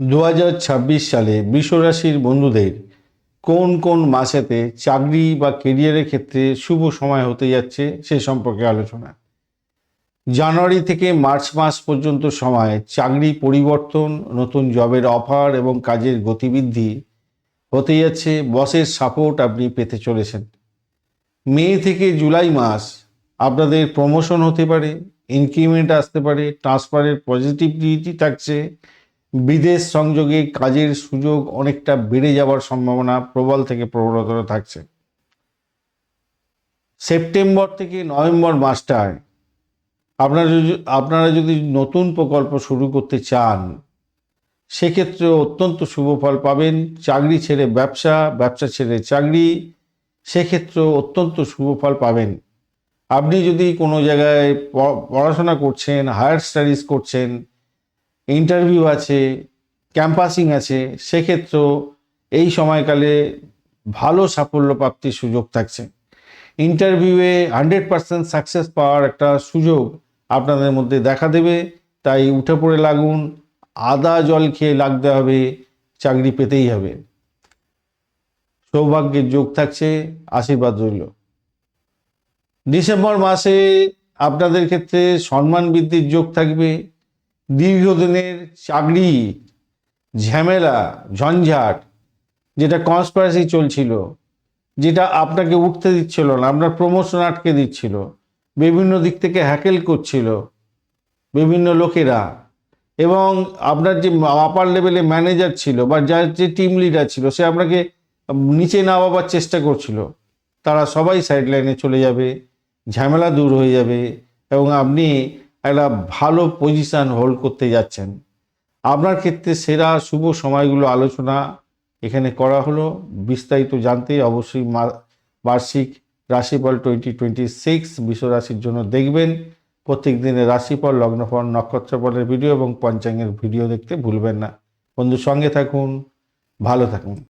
দু হাজার ছাব্বিশ সালে বৃষরাশির বন্ধুদের কোন কোন মাসেতে চাকরি বা কেরিয়ারের ক্ষেত্রে শুভ সময় হতে যাচ্ছে সে সম্পর্কে আলোচনা। জানুয়ারি থেকে মার্চ মাস পর্যন্ত সময় চাকরি পরিবর্তন, নতুন জবের অফার এবং কাজের গতিবৃদ্ধি হতে যাচ্ছে, বসের সাপোর্ট আপনি পেতে চলেছেন। মে থেকে জুলাই মাস আপনাদের প্রমোশন হতে পারে ইনক্রিমেন্ট আসতে পারে ট্রান্সফারের পজিটিভিটি থাকছে বিদেশ সংযোগে কাজের সুযোগ অনেকটা বেড়ে যাওয়ার সম্ভাবনা প্রবল থেকে প্রবলতর থাকছে। সেপ্টেম্বর থেকে নভেম্বর মাসটায় আপনারা যদি আপনারা যদি নতুন প্রকল্প শুরু করতে চান, সেক্ষেত্রে অত্যন্ত শুভ ফল পাবেন। চাকরি ছেড়ে ব্যবসা ব্যবসা ছেড়ে চাকরি সেক্ষেত্রে অত্যন্ত শুভ ফল পাবেন। আপনি যদি কোনো জায়গায় পড়াশোনা করছেন, হায়ার স্টাডিজ করছেন ইন্টারভিউ আছে ক্যাম্পাসিং আছে, সেক্ষেত্রেও এই সময়কালে ভালো সাফল্য প্রাপ্তির সুযোগ থাকছে। ইন্টারভিউয়ে হান্ড্রেড পার্সেন্ট সাকসেস পাওয়ার একটা সুযোগ আপনাদের মধ্যে দেখা দেবে, তাই উঠে পড়ে লাগুন, আদা জল খেয়ে লাগতে হবে, চাকরি পেতেই হবে। সৌভাগ্যের যোগ থাকছে, আশীর্বাদ রইল। ডিসেম্বর মাসে আপনাদের ক্ষেত্রে সম্মান বৃদ্ধির যোগ থাকবে দীর্ঘদিনের চাকরি, ঝামেলা, ঝঞ্ঝাট, যেটা কনস্পারেসি চলছিল, যেটা আপনাকে উঠতে দিচ্ছিল না, আপনার প্রমোশন আটকে দিচ্ছিল, বিভিন্ন দিক থেকে হ্যাকেল করছিল বিভিন্ন লোকেরা এবং আপনার যে আপার লেভেলে ম্যানেজার ছিল বা যার যে টিম লিডার ছিল, সে আপনাকে নিচে নামাবার চেষ্টা করছিল। তারা সবাই সাইড লাইনে চলে যাবে, ঝামেলা দূর হয়ে যাবে এবং আপনি একটা ভালো পজিশন হোল্ড করতে যাচ্ছেন। আপনার ক্ষেত্রে সেরা শুভ সময়গুলো আলোচনা এখানে করা হলো। বিস্তারিত জানতে অবশ্যই বার্ষিক রাশিফল টোয়েন্টি টোয়েন্টি সিক্স রাশির জন্য দেখবেন। প্রত্যেক দিনের রাশিফল, লগ্নফল, নক্ষত্রফলের ভিডিও এবং পঞ্চাঙ্গের ভিডিও দেখতে ভুলবেন না। বন্ধুর সঙ্গে থাকুন, ভালো থাকুন।